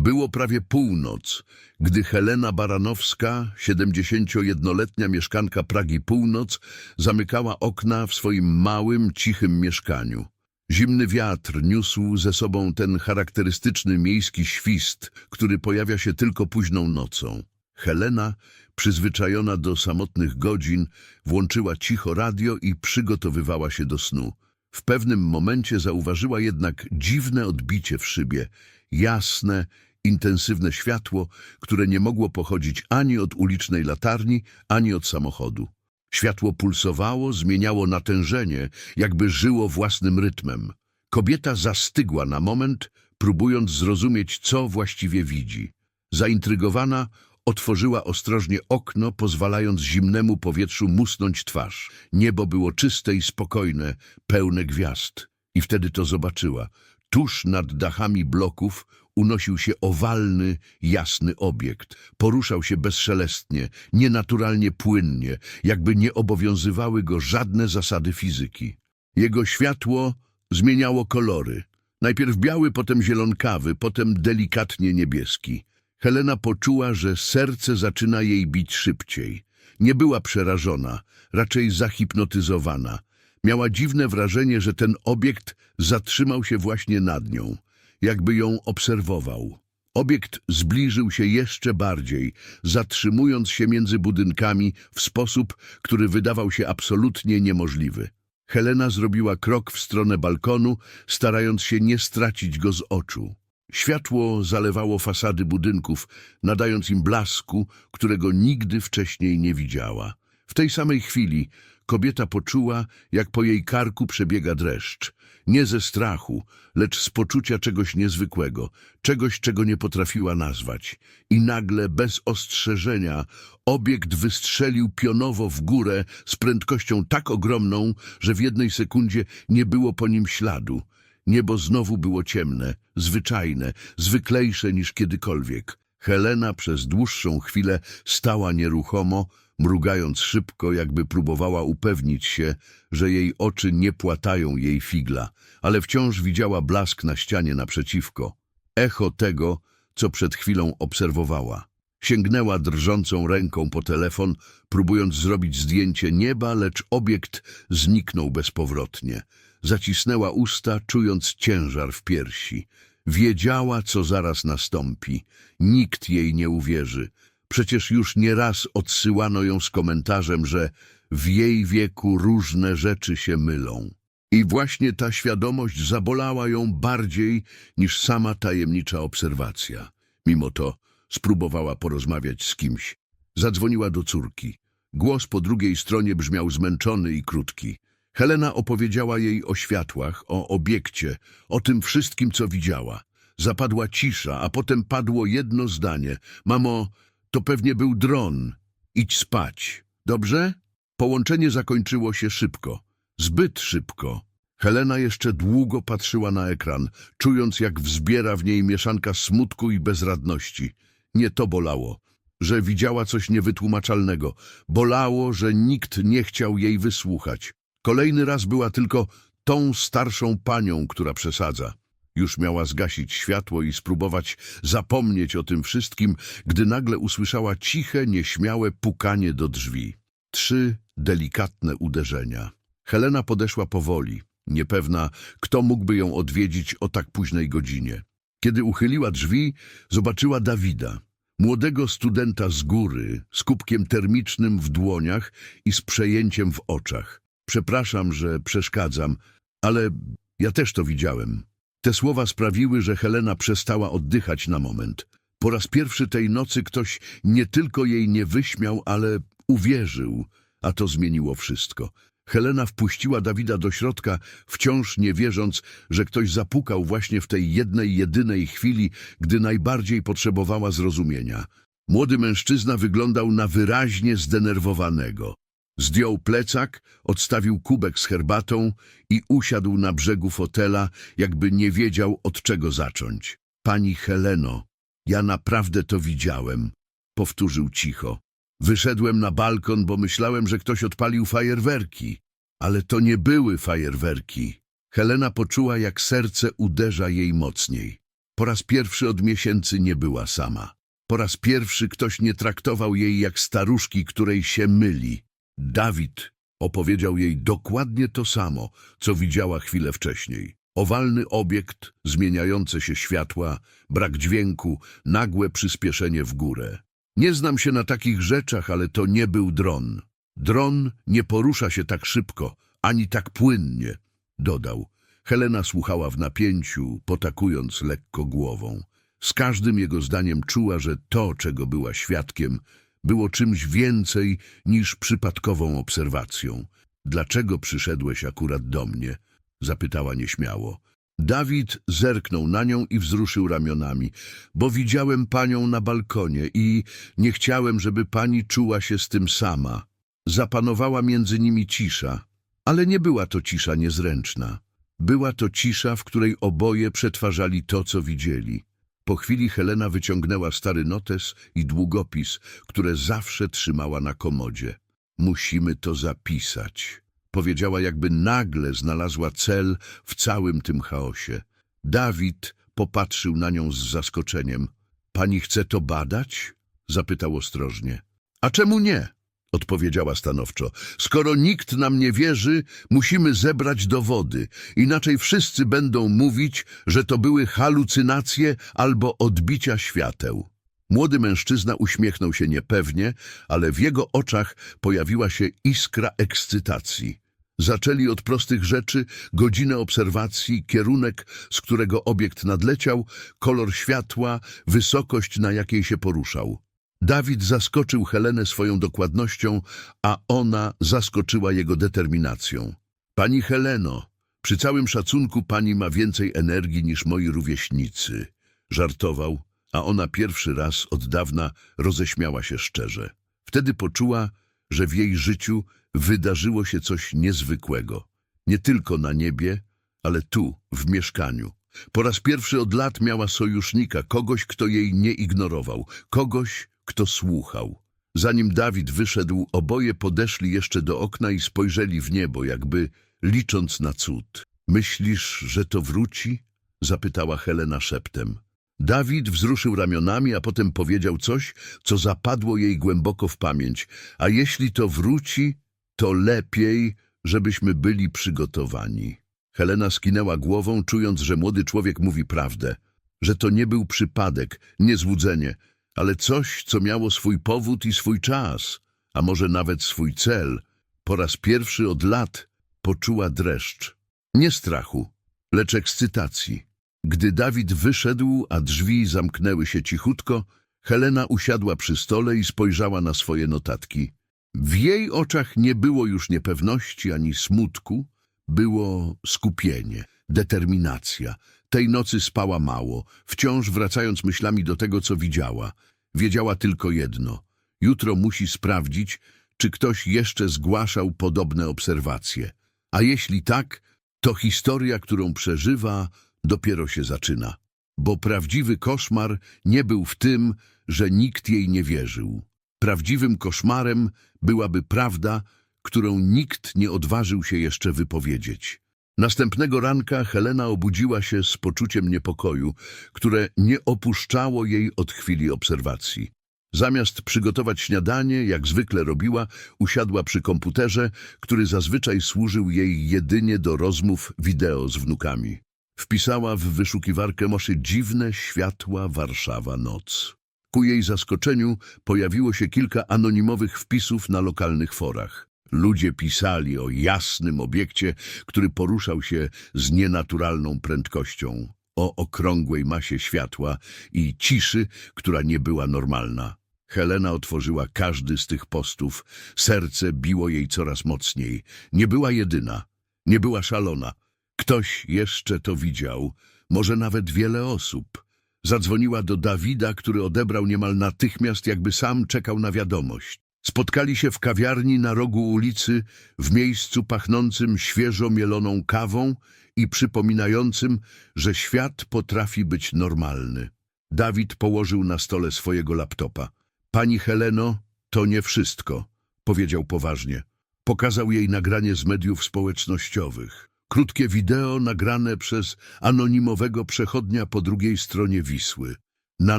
Było prawie północ, gdy Helena Baranowska, 71-letnia mieszkanka Pragi Północ, zamykała okna w swoim małym, cichym mieszkaniu. Zimny wiatr niósł ze sobą ten charakterystyczny miejski świst, który pojawia się tylko późną nocą. Helena, przyzwyczajona do samotnych godzin, włączyła cicho radio i przygotowywała się do snu. W pewnym momencie zauważyła jednak dziwne odbicie w szybie, jasne, intensywne światło, które nie mogło pochodzić ani od ulicznej latarni, ani od samochodu. Światło pulsowało, zmieniało natężenie, jakby żyło własnym rytmem. Kobieta zastygła na moment, próbując zrozumieć, co właściwie widzi. Zaintrygowana, otworzyła ostrożnie okno, pozwalając zimnemu powietrzu musnąć twarz. Niebo było czyste i spokojne, pełne gwiazd. I wtedy to zobaczyła. Tuż nad dachami bloków unosił się owalny, jasny obiekt. Poruszał się bezszelestnie, nienaturalnie płynnie, jakby nie obowiązywały go żadne zasady fizyki. Jego światło zmieniało kolory. Najpierw biały, potem zielonkawy, potem delikatnie niebieski. Helena poczuła, że serce zaczyna jej bić szybciej. Nie była przerażona, raczej zahipnotyzowana. Miała dziwne wrażenie, że ten obiekt zatrzymał się właśnie nad nią, jakby ją obserwował. Obiekt zbliżył się jeszcze bardziej, zatrzymując się między budynkami w sposób, który wydawał się absolutnie niemożliwy. Helena zrobiła krok w stronę balkonu, starając się nie stracić go z oczu. Światło zalewało fasady budynków, nadając im blasku, którego nigdy wcześniej nie widziała. W tej samej chwili kobieta poczuła, jak po jej karku przebiega dreszcz. Nie ze strachu, lecz z poczucia czegoś niezwykłego, czegoś, czego nie potrafiła nazwać. I nagle, bez ostrzeżenia, obiekt wystrzelił pionowo w górę z prędkością tak ogromną, że w jednej sekundzie nie było po nim śladu. Niebo znowu było ciemne, zwyczajne, zwyklejsze niż kiedykolwiek. Helena przez dłuższą chwilę stała nieruchomo, mrugając szybko, jakby próbowała upewnić się, że jej oczy nie płatają jej figla, ale wciąż widziała blask na ścianie naprzeciwko. Echo tego, co przed chwilą obserwowała. Sięgnęła drżącą ręką po telefon, próbując zrobić zdjęcie nieba, lecz obiekt zniknął bezpowrotnie. Zacisnęła usta, czując ciężar w piersi. Wiedziała, co zaraz nastąpi. Nikt jej nie uwierzy. Przecież już nieraz odsyłano ją z komentarzem, że w jej wieku różne rzeczy się mylą. I właśnie ta świadomość zabolała ją bardziej niż sama tajemnicza obserwacja. Mimo to spróbowała porozmawiać z kimś. Zadzwoniła do córki. Głos po drugiej stronie brzmiał zmęczony i krótki. Helena opowiedziała jej o światłach, o obiekcie, o tym wszystkim, co widziała. Zapadła cisza, a potem padło jedno zdanie. Mamo, to pewnie był dron. Idź spać. Dobrze? Połączenie zakończyło się szybko. Zbyt szybko. Helena jeszcze długo patrzyła na ekran, czując jak wzbiera w niej mieszanka smutku i bezradności. Nie to bolało, że widziała coś niewytłumaczalnego. Bolało, że nikt nie chciał jej wysłuchać. Kolejny raz była tylko tą starszą panią, która przesadza. Już miała zgasić światło i spróbować zapomnieć o tym wszystkim, gdy nagle usłyszała ciche, nieśmiałe pukanie do drzwi. Trzy delikatne uderzenia. Helena podeszła powoli, niepewna, kto mógłby ją odwiedzić o tak późnej godzinie. Kiedy uchyliła drzwi, zobaczyła Dawida, młodego studenta z góry, z kubkiem termicznym w dłoniach i z przejęciem w oczach. Przepraszam, że przeszkadzam, ale ja też to widziałem. Te słowa sprawiły, że Helena przestała oddychać na moment. Po raz pierwszy tej nocy ktoś nie tylko jej nie wyśmiał, ale uwierzył, a to zmieniło wszystko. Helena wpuściła Dawida do środka, wciąż nie wierząc, że ktoś zapukał właśnie w tej jednej, jedynej chwili, gdy najbardziej potrzebowała zrozumienia. Młody mężczyzna wyglądał na wyraźnie zdenerwowanego. Zdjął plecak, odstawił kubek z herbatą i usiadł na brzegu fotela, jakby nie wiedział, od czego zacząć. Pani Heleno, ja naprawdę to widziałem, powtórzył cicho. Wyszedłem na balkon, bo myślałem, że ktoś odpalił fajerwerki. Ale to nie były fajerwerki. Helena poczuła, jak serce uderza jej mocniej. Po raz pierwszy od miesięcy nie była sama. Po raz pierwszy ktoś nie traktował jej jak staruszki, której się myli. Dawid opowiedział jej dokładnie to samo, co widziała chwilę wcześniej. Owalny obiekt, zmieniające się światła, brak dźwięku, nagłe przyspieszenie w górę. Nie znam się na takich rzeczach, ale to nie był dron. Dron nie porusza się tak szybko, ani tak płynnie, dodał. Helena słuchała w napięciu, potakując lekko głową. Z każdym jego zdaniem czuła, że to, czego była świadkiem, było czymś więcej niż przypadkową obserwacją. Dlaczego przyszedłeś akurat do mnie? zapytała nieśmiało. Dawid zerknął na nią i wzruszył ramionami, bo widziałem panią na balkonie i nie chciałem, żeby pani czuła się z tym sama. Zapanowała między nimi cisza, ale nie była to cisza niezręczna. Była to cisza, w której oboje przetwarzali to, co widzieli. Po chwili Helena wyciągnęła stary notes i długopis, które zawsze trzymała na komodzie. Musimy to zapisać. Powiedziała, jakby nagle znalazła cel w całym tym chaosie. Dawid popatrzył na nią z zaskoczeniem. Pani chce to badać? Zapytał ostrożnie. A czemu nie? Odpowiedziała stanowczo. Skoro nikt nam nie wierzy, musimy zebrać dowody. Inaczej wszyscy będą mówić, że to były halucynacje albo odbicia świateł. Młody mężczyzna uśmiechnął się niepewnie, ale w jego oczach pojawiła się iskra ekscytacji. Zaczęli od prostych rzeczy, godzinę obserwacji, kierunek, z którego obiekt nadleciał, kolor światła, wysokość, na jakiej się poruszał. Dawid zaskoczył Helenę swoją dokładnością, a ona zaskoczyła jego determinacją. Pani Heleno, przy całym szacunku pani ma więcej energii niż moi rówieśnicy. Żartował, a ona pierwszy raz od dawna roześmiała się szczerze. Wtedy poczuła, że w jej życiu wydarzyło się coś niezwykłego. Nie tylko na niebie, ale tu, w mieszkaniu. Po raz pierwszy od lat miała sojusznika, kogoś, kto jej nie ignorował, kogoś, kto słuchał. Zanim Dawid wyszedł, oboje podeszli jeszcze do okna i spojrzeli w niebo, jakby licząc na cud. Myślisz, że to wróci? zapytała Helena szeptem. Dawid wzruszył ramionami, a potem powiedział coś, co zapadło jej głęboko w pamięć. A jeśli to wróci, to lepiej, żebyśmy byli przygotowani. Helena skinęła głową, czując, że młody człowiek mówi prawdę, że to nie był przypadek, nie złudzenie, ale coś, co miało swój powód i swój czas, a może nawet swój cel. Po raz pierwszy od lat poczuła dreszcz. Nie strachu, lecz ekscytacji. Gdy Dawid wyszedł, a drzwi zamknęły się cichutko, Helena usiadła przy stole i spojrzała na swoje notatki. W jej oczach nie było już niepewności ani smutku, było skupienie, determinacja. Tej nocy spała mało, wciąż wracając myślami do tego, co widziała. Wiedziała tylko jedno. Jutro musi sprawdzić, czy ktoś jeszcze zgłaszał podobne obserwacje. A jeśli tak, to historia, którą przeżywa, dopiero się zaczyna. Bo prawdziwy koszmar nie był w tym, że nikt jej nie wierzył. Prawdziwym koszmarem byłaby prawda, którą nikt nie odważył się jeszcze wypowiedzieć. Następnego ranka Helena obudziła się z poczuciem niepokoju, które nie opuszczało jej od chwili obserwacji. Zamiast przygotować śniadanie, jak zwykle robiła, usiadła przy komputerze, który zazwyczaj służył jej jedynie do rozmów wideo z wnukami. Wpisała w wyszukiwarkę moszy dziwne światła Warszawa noc. Ku jej zaskoczeniu pojawiło się kilka anonimowych wpisów na lokalnych forach. Ludzie pisali o jasnym obiekcie, który poruszał się z nienaturalną prędkością, o okrągłej masie światła i ciszy, która nie była normalna. Helena otworzyła każdy z tych postów. Serce biło jej coraz mocniej. Nie była jedyna. Nie była szalona. Ktoś jeszcze to widział. Może nawet wiele osób. Zadzwoniła do Dawida, który odebrał niemal natychmiast, jakby sam czekał na wiadomość. Spotkali się w kawiarni na rogu ulicy, w miejscu pachnącym świeżo mieloną kawą i przypominającym, że świat potrafi być normalny. Dawid położył na stole swojego laptopa. Pani Heleno, to nie wszystko, powiedział poważnie. Pokazał jej nagranie z mediów społecznościowych. Krótkie wideo nagrane przez anonimowego przechodnia po drugiej stronie Wisły. Na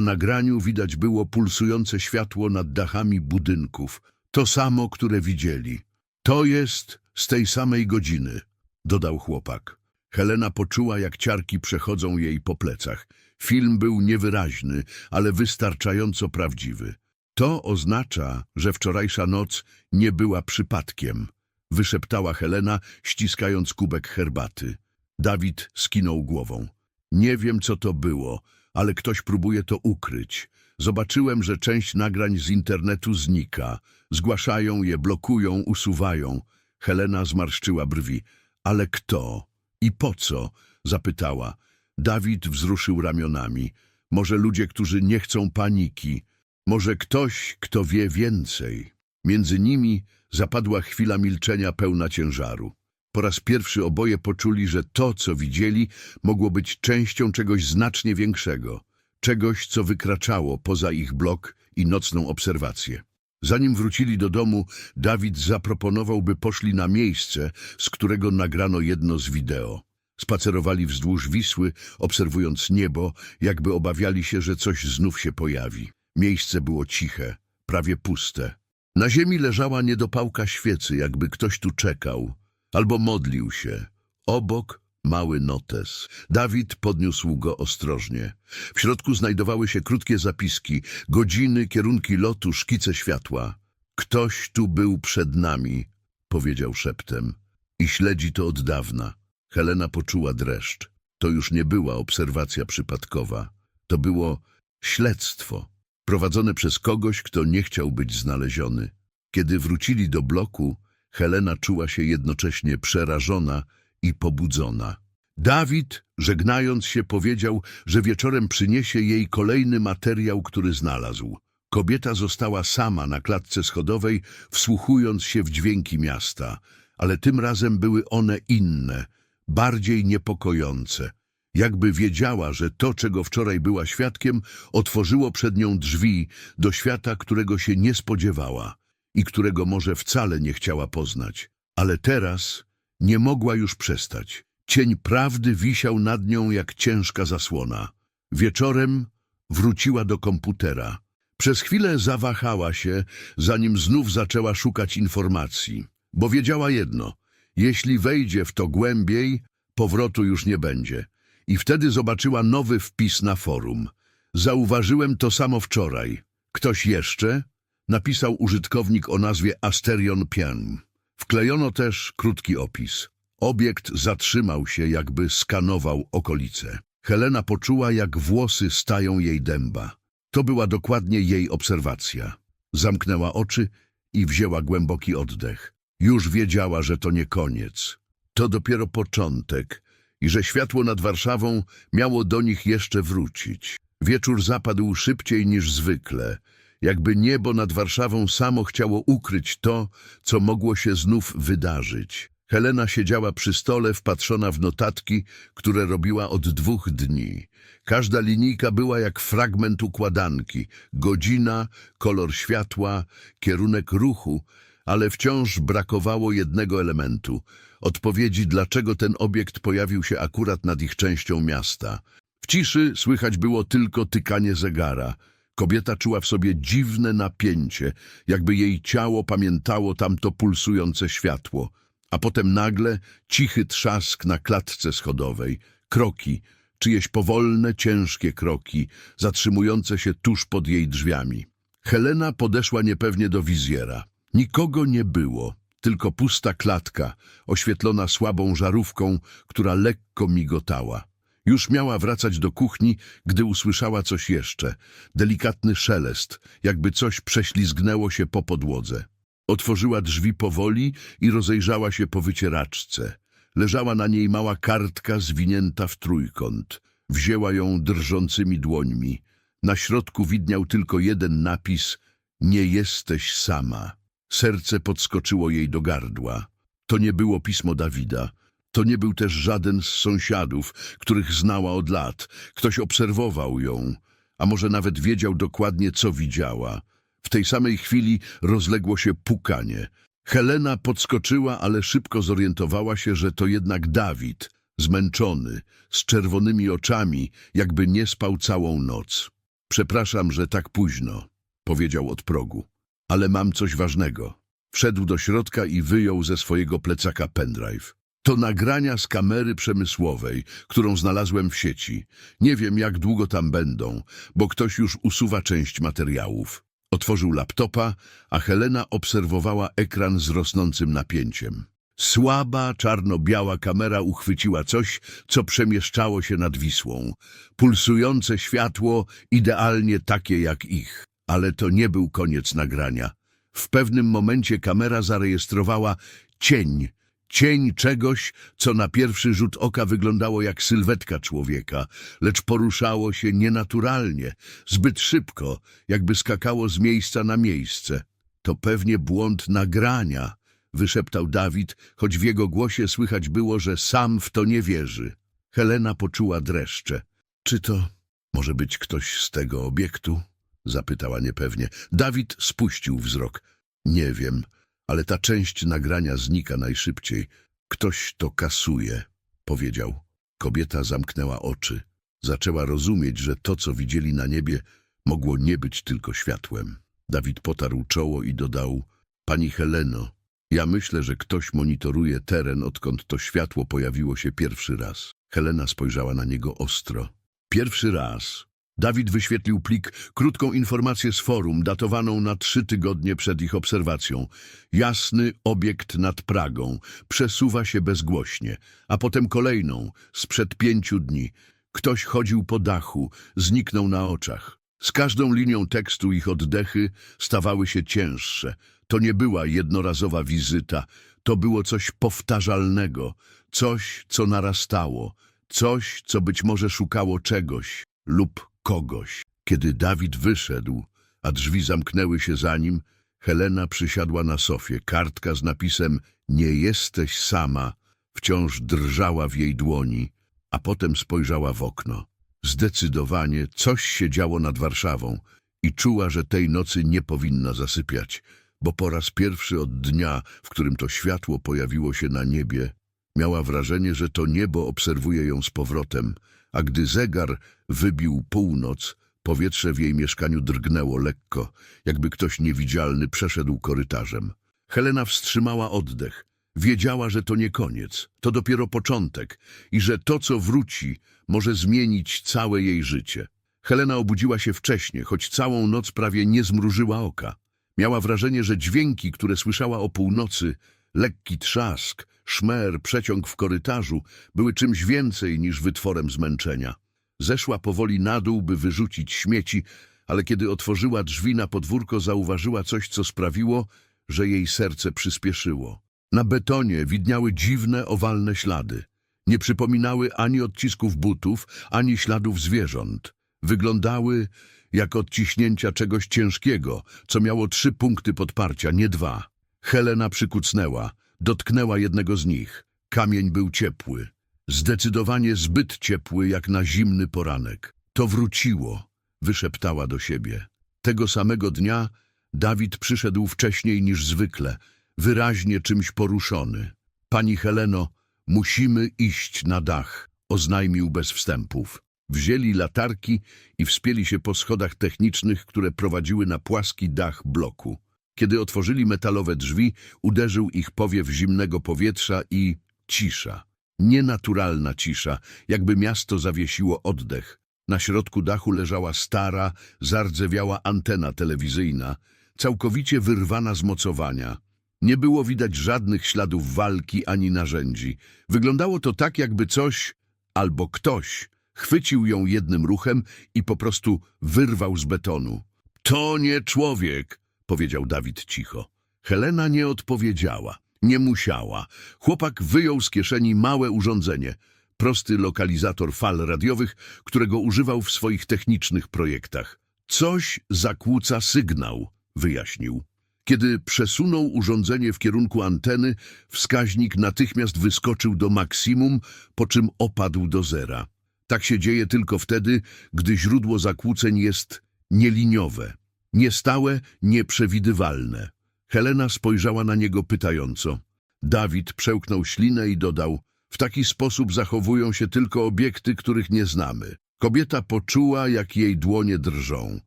nagraniu widać było pulsujące światło nad dachami budynków. To samo, które widzieli. To jest z tej samej godziny, dodał chłopak. Helena poczuła, jak ciarki przechodzą jej po plecach. Film był niewyraźny, ale wystarczająco prawdziwy. To oznacza, że wczorajsza noc nie była przypadkiem, wyszeptała Helena, ściskając kubek herbaty. Dawid skinął głową. Nie wiem, co to było, ale ktoś próbuje to ukryć. Zobaczyłem, że część nagrań z internetu znika. Zgłaszają je, blokują, usuwają. Helena zmarszczyła brwi. Ale kto? I po co? Zapytała. Dawid wzruszył ramionami. Może ludzie, którzy nie chcą paniki. Może ktoś, kto wie więcej. Między nimi zapadła chwila milczenia pełna ciężaru. Po raz pierwszy oboje poczuli, że to, co widzieli, mogło być częścią czegoś znacznie większego. Czegoś, co wykraczało poza ich blok i nocną obserwację. Zanim wrócili do domu, Dawid zaproponował, by poszli na miejsce, z którego nagrano jedno z wideo. Spacerowali wzdłuż Wisły, obserwując niebo, jakby obawiali się, że coś znów się pojawi. Miejsce było ciche, prawie puste. Na ziemi leżała niedopałka świecy, jakby ktoś tu czekał, albo modlił się. Obok mały notes. Dawid podniósł go ostrożnie. W środku znajdowały się krótkie zapiski, godziny, kierunki lotu, szkice światła. Ktoś tu był przed nami, powiedział szeptem. I śledzi to od dawna. Helena poczuła dreszcz. To już nie była obserwacja przypadkowa. To było śledztwo, prowadzone przez kogoś, kto nie chciał być znaleziony. Kiedy wrócili do bloku, Helena czuła się jednocześnie przerażona i pobudzona. Dawid, żegnając się, powiedział, że wieczorem przyniesie jej kolejny materiał, który znalazł. Kobieta została sama na klatce schodowej, wsłuchując się w dźwięki miasta, ale tym razem były one inne, bardziej niepokojące. Jakby wiedziała, że to, czego wczoraj była świadkiem, otworzyło przed nią drzwi do świata, którego się nie spodziewała i którego może wcale nie chciała poznać. Ale teraz nie mogła już przestać. Cień prawdy wisiał nad nią jak ciężka zasłona. Wieczorem wróciła do komputera. Przez chwilę zawahała się, zanim znów zaczęła szukać informacji, bo wiedziała jedno – jeśli wejdzie w to głębiej, powrotu już nie będzie. I wtedy zobaczyła nowy wpis na forum. Zauważyłem to samo wczoraj. Ktoś jeszcze? Napisał użytkownik o nazwie Asterion Pian. Wklejono też krótki opis. Obiekt zatrzymał się, jakby skanował okolice. Helena poczuła, jak włosy stają jej dęba. To była dokładnie jej obserwacja. Zamknęła oczy i wzięła głęboki oddech. Już wiedziała, że to nie koniec. To dopiero początek i że światło nad Warszawą miało do nich jeszcze wrócić. Wieczór zapadł szybciej niż zwykle, jakby niebo nad Warszawą samo chciało ukryć to, co mogło się znów wydarzyć. Helena siedziała przy stole wpatrzona w notatki, które robiła od dwóch dni. Każda linijka była jak fragment układanki. Godzina, kolor światła, kierunek ruchu, ale wciąż brakowało jednego elementu. Odpowiedzi, dlaczego ten obiekt pojawił się akurat nad ich częścią miasta. W ciszy słychać było tylko tykanie zegara. Kobieta czuła w sobie dziwne napięcie, jakby jej ciało pamiętało tamto pulsujące światło. A potem nagle cichy trzask na klatce schodowej, kroki, czyjeś powolne, ciężkie kroki, zatrzymujące się tuż pod jej drzwiami. Helena podeszła niepewnie do wizjera. Nikogo nie było, tylko pusta klatka, oświetlona słabą żarówką, która lekko migotała. Już miała wracać do kuchni, gdy usłyszała coś jeszcze. Delikatny szelest, jakby coś prześlizgnęło się po podłodze. Otworzyła drzwi powoli i rozejrzała się po wycieraczce. Leżała na niej mała kartka zwinięta w trójkąt. Wzięła ją drżącymi dłońmi. Na środku widniał tylko jeden napis – nie jesteś sama. Serce podskoczyło jej do gardła. To nie było pismo Dawida. To nie był też żaden z sąsiadów, których znała od lat. Ktoś obserwował ją, a może nawet wiedział dokładnie, co widziała. W tej samej chwili rozległo się pukanie. Helena podskoczyła, ale szybko zorientowała się, że to jednak Dawid, zmęczony, z czerwonymi oczami, jakby nie spał całą noc. Przepraszam, że tak późno, powiedział od progu, ale mam coś ważnego. Wszedł do środka i wyjął ze swojego plecaka pendrive. To nagrania z kamery przemysłowej, którą znalazłem w sieci. Nie wiem, jak długo tam będą, bo ktoś już usuwa część materiałów. Otworzył laptopa, a Helena obserwowała ekran z rosnącym napięciem. Słaba, czarno-biała kamera uchwyciła coś, co przemieszczało się nad Wisłą. Pulsujące światło, idealnie takie jak ich. Ale to nie był koniec nagrania. W pewnym momencie kamera zarejestrowała cień, cień czegoś, co na pierwszy rzut oka wyglądało jak sylwetka człowieka, lecz poruszało się nienaturalnie, zbyt szybko, jakby skakało z miejsca na miejsce. To pewnie błąd nagrania, wyszeptał Dawid, choć w jego głosie słychać było, że sam w to nie wierzy. Helena poczuła dreszcze. Czy to może być ktoś z tego obiektu? Zapytała niepewnie. Dawid spuścił wzrok. Nie wiem, ale ta część nagrania znika najszybciej. Ktoś to kasuje, powiedział. Kobieta zamknęła oczy. Zaczęła rozumieć, że to, co widzieli na niebie, mogło nie być tylko światłem. Dawid potarł czoło i dodał, Pani Heleno, ja myślę, że ktoś monitoruje teren, odkąd to światło pojawiło się pierwszy raz. Helena spojrzała na niego ostro. Pierwszy raz. Dawid wyświetlił plik, krótką informację z forum, datowaną na trzy tygodnie przed ich obserwacją. Jasny obiekt nad Pragą, przesuwa się bezgłośnie, a potem kolejną, sprzed pięciu dni. Ktoś chodził po dachu, zniknął na oczach. Z każdą linią tekstu ich oddechy stawały się cięższe. To nie była jednorazowa wizyta, to było coś powtarzalnego, coś, co narastało, coś, co być może szukało czegoś lub kogoś. Kiedy Dawid wyszedł, a drzwi zamknęły się za nim, Helena przysiadła na sofie. Kartka z napisem Nie jesteś sama wciąż drżała w jej dłoni, a potem spojrzała w okno. Zdecydowanie coś się działo nad Warszawą i czuła, że tej nocy nie powinna zasypiać, bo po raz pierwszy od dnia, w którym to światło pojawiło się na niebie, miała wrażenie, że to niebo obserwuje ją z powrotem, a gdy zegar wybił północ, powietrze w jej mieszkaniu drgnęło lekko, jakby ktoś niewidzialny przeszedł korytarzem. Helena wstrzymała oddech. Wiedziała, że to nie koniec, to dopiero początek i że to, co wróci, może zmienić całe jej życie. Helena obudziła się wcześnie, choć całą noc prawie nie zmrużyła oka. Miała wrażenie, że dźwięki, które słyszała o północy, lekki trzask, szmer, przeciąg w korytarzu, były czymś więcej niż wytworem zmęczenia. Zeszła powoli na dół, by wyrzucić śmieci, ale kiedy otworzyła drzwi na podwórko, zauważyła coś, co sprawiło, że jej serce przyspieszyło. Na betonie widniały dziwne, owalne ślady. Nie przypominały ani odcisków butów, ani śladów zwierząt. Wyglądały jak odciśnięcia czegoś ciężkiego, co miało trzy punkty podparcia, nie dwa. Helena przykucnęła, dotknęła jednego z nich. Kamień był ciepły. Zdecydowanie zbyt ciepły, jak na zimny poranek. To wróciło, wyszeptała do siebie. Tego samego dnia Dawid przyszedł wcześniej niż zwykle, wyraźnie czymś poruszony. Pani Heleno, musimy iść na dach, oznajmił bez wstępów. Wzięli latarki i wspięli się po schodach technicznych, które prowadziły na płaski dach bloku. Kiedy otworzyli metalowe drzwi, uderzył ich powiew zimnego powietrza i cisza. Nienaturalna cisza, jakby miasto zawiesiło oddech. Na środku dachu leżała stara, zardzewiała antena telewizyjna, całkowicie wyrwana z mocowania. Nie było widać żadnych śladów walki ani narzędzi. Wyglądało to tak, jakby coś albo ktoś chwycił ją jednym ruchem i po prostu wyrwał z betonu. To nie człowiek, powiedział Dawid cicho. Helena nie odpowiedziała. Nie musiała. Chłopak wyjął z kieszeni małe urządzenie, prosty lokalizator fal radiowych, którego używał w swoich technicznych projektach. Coś zakłóca sygnał, wyjaśnił. Kiedy przesunął urządzenie w kierunku anteny, wskaźnik natychmiast wyskoczył do maksimum, po czym opadł do zera. Tak się dzieje tylko wtedy, gdy źródło zakłóceń jest nieliniowe, niestałe, nieprzewidywalne. Helena spojrzała na niego pytająco. Dawid przełknął ślinę i dodał, w taki sposób zachowują się tylko obiekty, których nie znamy. Kobieta poczuła, jak jej dłonie drżą.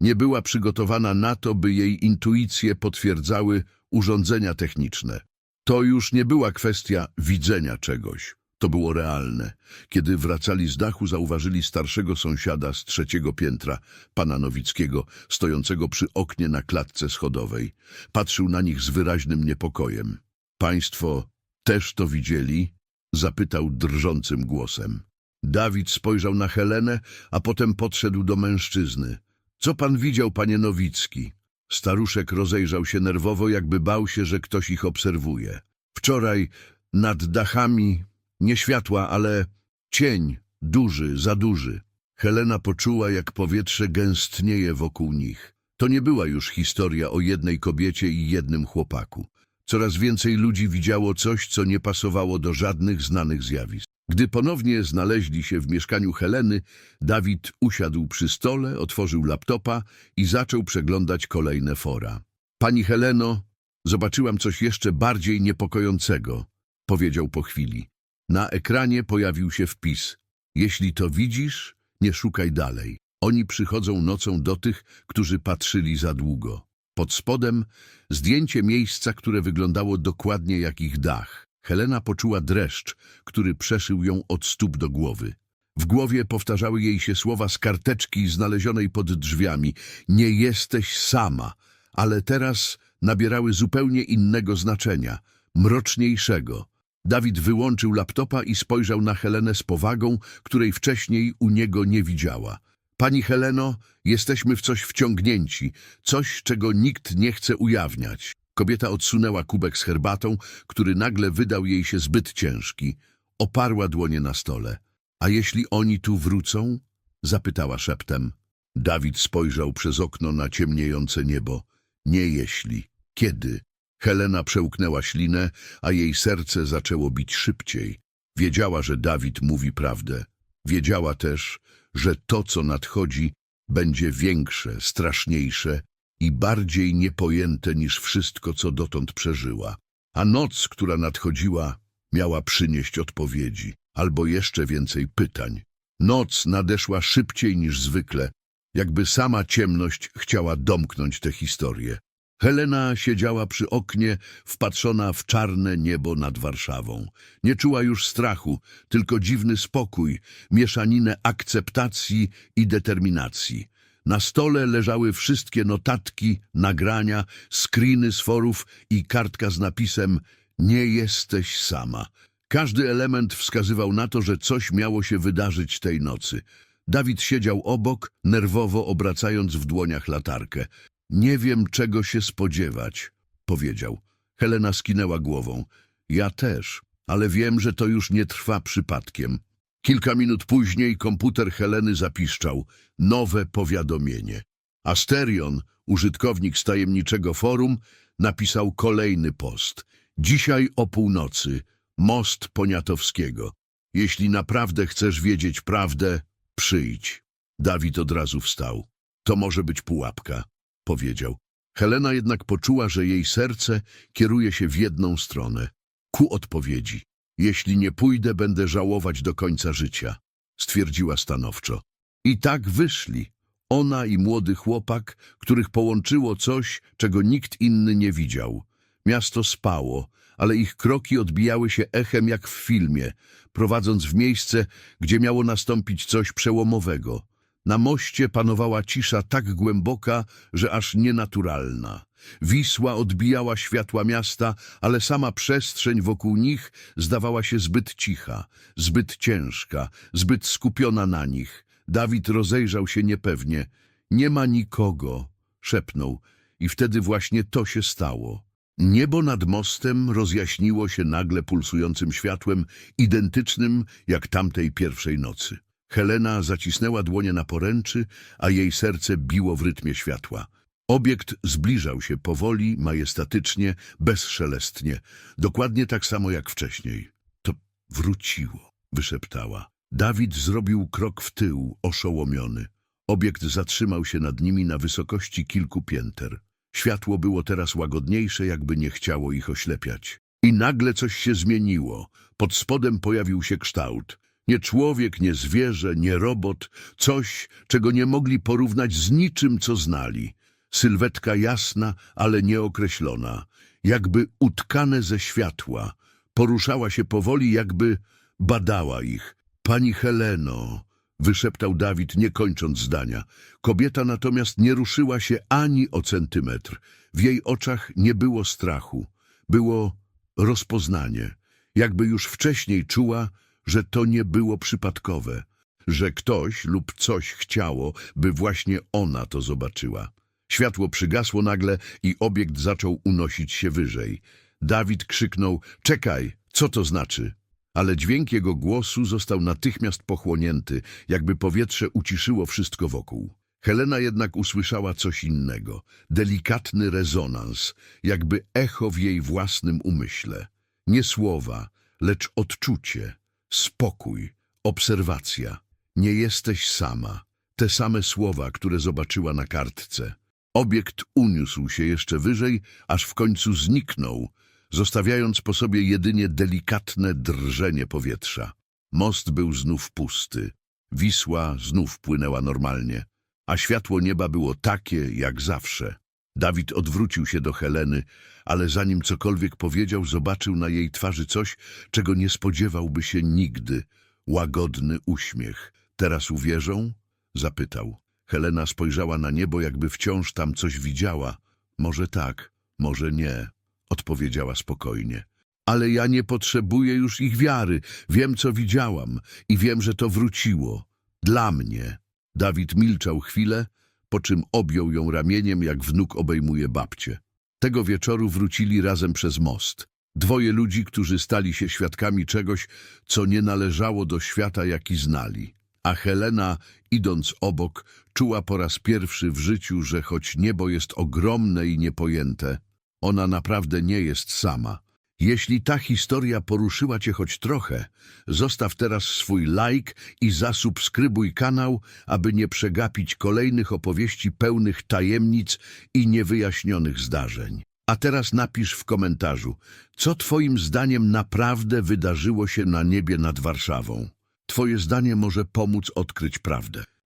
Nie była przygotowana na to, by jej intuicje potwierdzały urządzenia techniczne. To już nie była kwestia widzenia czegoś. To było realne. Kiedy wracali z dachu, zauważyli starszego sąsiada z trzeciego piętra, pana Nowickiego, stojącego przy oknie na klatce schodowej. Patrzył na nich z wyraźnym niepokojem. Państwo też to widzieli? Zapytał drżącym głosem. Dawid spojrzał na Helenę, a potem podszedł do mężczyzny. Co pan widział, panie Nowicki? Staruszek rozejrzał się nerwowo, jakby bał się, że ktoś ich obserwuje. Wczoraj nad dachami nie światła, ale cień, duży, za duży. Helena poczuła, jak powietrze gęstnieje wokół nich. To nie była już historia o jednej kobiecie i jednym chłopaku. Coraz więcej ludzi widziało coś, co nie pasowało do żadnych znanych zjawisk. Gdy ponownie znaleźli się w mieszkaniu Heleny, Dawid usiadł przy stole, otworzył laptopa i zaczął przeglądać kolejne fora. Pani Heleno, zobaczyłam coś jeszcze bardziej niepokojącego, powiedział po chwili. Na ekranie pojawił się wpis. Jeśli to widzisz, nie szukaj dalej. Oni przychodzą nocą do tych, którzy patrzyli za długo. Pod spodem zdjęcie miejsca, które wyglądało dokładnie jak ich dach. Helena poczuła dreszcz, który przeszył ją od stóp do głowy. W głowie powtarzały jej się słowa z karteczki znalezionej pod drzwiami. Nie jesteś sama, ale teraz nabierały zupełnie innego znaczenia, mroczniejszego. Dawid wyłączył laptopa i spojrzał na Helenę z powagą, której wcześniej u niego nie widziała. Pani Heleno, jesteśmy w coś wciągnięci, coś, czego nikt nie chce ujawniać. Kobieta odsunęła kubek z herbatą, który nagle wydał jej się zbyt ciężki. Oparła dłonie na stole. A jeśli oni tu wrócą? Zapytała szeptem. Dawid spojrzał przez okno na ciemniejące niebo. Nie jeśli. Kiedy? Helena przełknęła ślinę, a jej serce zaczęło bić szybciej. Wiedziała, że Dawid mówi prawdę. Wiedziała też, że to, co nadchodzi, będzie większe, straszniejsze i bardziej niepojęte niż wszystko, co dotąd przeżyła. A noc, która nadchodziła, miała przynieść odpowiedzi, albo jeszcze więcej pytań. Noc nadeszła szybciej niż zwykle, jakby sama ciemność chciała domknąć tę historię. Helena siedziała przy oknie, wpatrzona w czarne niebo nad Warszawą. Nie czuła już strachu, tylko dziwny spokój, mieszaninę akceptacji i determinacji. Na stole leżały wszystkie notatki, nagrania, screeny z forów i kartka z napisem Nie jesteś sama. Każdy element wskazywał na to, że coś miało się wydarzyć tej nocy. Dawid siedział obok, nerwowo obracając w dłoniach latarkę. Nie wiem, czego się spodziewać, powiedział. Helena skinęła głową. Ja też, ale wiem, że to już nie trwa przypadkiem. Kilka minut później komputer Heleny zapiszczał nowe powiadomienie. Asterion, użytkownik z tajemniczego forum, napisał kolejny post. Dzisiaj o północy, most Poniatowskiego. Jeśli naprawdę chcesz wiedzieć prawdę, przyjdź. Dawid od razu wstał. To może być pułapka, powiedział. Helena jednak poczuła, że jej serce kieruje się w jedną stronę, ku odpowiedzi. Jeśli nie pójdę, będę żałować do końca życia, stwierdziła stanowczo. I tak wyszli. Ona i młody chłopak, których połączyło coś, czego nikt inny nie widział. Miasto spało, ale ich kroki odbijały się echem jak w filmie, prowadząc w miejsce, gdzie miało nastąpić coś przełomowego. Na moście panowała cisza tak głęboka, że aż nienaturalna. Wisła odbijała światła miasta, ale sama przestrzeń wokół nich zdawała się zbyt cicha, zbyt ciężka, zbyt skupiona na nich. Dawid rozejrzał się niepewnie. Nie ma nikogo, szepnął, i wtedy właśnie to się stało. Niebo nad mostem rozjaśniło się nagle pulsującym światłem, identycznym jak tamtej pierwszej nocy. Helena zacisnęła dłonie na poręczy, a jej serce biło w rytmie światła. Obiekt zbliżał się powoli, majestatycznie, bezszelestnie, dokładnie tak samo jak wcześniej. To wróciło, wyszeptała. Dawid zrobił krok w tył, oszołomiony. Obiekt zatrzymał się nad nimi na wysokości kilku pięter. Światło było teraz łagodniejsze, jakby nie chciało ich oślepiać. I nagle coś się zmieniło. Pod spodem pojawił się kształt. Nie człowiek, nie zwierzę, nie robot. Coś, czego nie mogli porównać z niczym, co znali. Sylwetka jasna, ale nieokreślona. Jakby utkane ze światła. Poruszała się powoli, jakby badała ich. Pani Heleno, wyszeptał Dawid, nie kończąc zdania. Kobieta natomiast nie ruszyła się ani o centymetr. W jej oczach nie było strachu. Było rozpoznanie. Jakby już wcześniej czuła, że to nie było przypadkowe. Że ktoś lub coś chciało, by właśnie ona to zobaczyła. Światło przygasło nagle i obiekt zaczął unosić się wyżej. Dawid krzyknął, czekaj, co to znaczy? Ale dźwięk jego głosu został natychmiast pochłonięty, jakby powietrze uciszyło wszystko wokół. Helena jednak usłyszała coś innego, delikatny rezonans, jakby echo w jej własnym umyśle. Nie słowa, lecz odczucie, spokój, obserwacja. Nie jesteś sama. Te same słowa, które zobaczyła na kartce. Obiekt uniósł się jeszcze wyżej, aż w końcu zniknął, zostawiając po sobie jedynie delikatne drżenie powietrza. Most był znów pusty. Wisła znów płynęła normalnie, a światło nieba było takie jak zawsze. Dawid odwrócił się do Heleny, ale zanim cokolwiek powiedział, zobaczył na jej twarzy coś, czego nie spodziewałby się nigdy. Łagodny uśmiech. Teraz uwierzą? Zapytał. Helena spojrzała na niebo, jakby wciąż tam coś widziała. Może tak, może nie, odpowiedziała spokojnie. Ale ja nie potrzebuję już ich wiary. Wiem, co widziałam i wiem, że to wróciło. Dla mnie. Dawid milczał chwilę, po czym objął ją ramieniem, jak wnuk obejmuje babcię. Tego wieczoru wrócili razem przez most. Dwoje ludzi, którzy stali się świadkami czegoś, co nie należało do świata, jaki znali. A Helena, idąc obok, czuła po raz pierwszy w życiu, że choć niebo jest ogromne i niepojęte, ona naprawdę nie jest sama. Jeśli ta historia poruszyła Cię choć trochę, zostaw teraz swój like i zasubskrybuj kanał, aby nie przegapić kolejnych opowieści pełnych tajemnic i niewyjaśnionych zdarzeń. A teraz napisz w komentarzu, co Twoim zdaniem naprawdę wydarzyło się na niebie nad Warszawą. Twoje zdanie może pomóc odkryć prawdę.